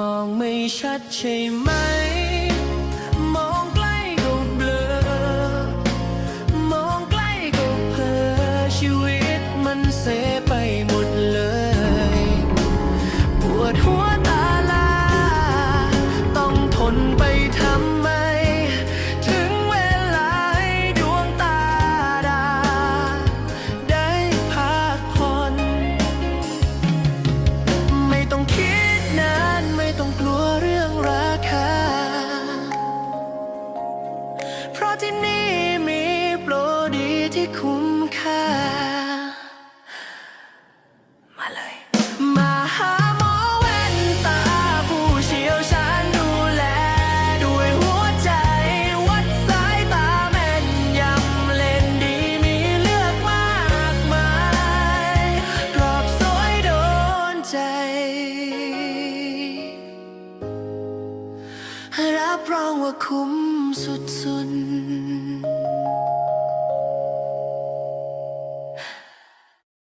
มองไม่ชัดใช่ไหม มองใกล้ก็เบลอ มองใกล้ก็เพลอชีวิตมันเสไปหมดเลย ปวดหัวตาลา ต้องทนไปทำไม ถึงเวลาให้ดวงตาดา ได้พักผ่อน ไม่ต้องคิดนา ที่นี่มีโปรดีที่คุ้มค่ามา รับรองว่าคุ้มสุดๆ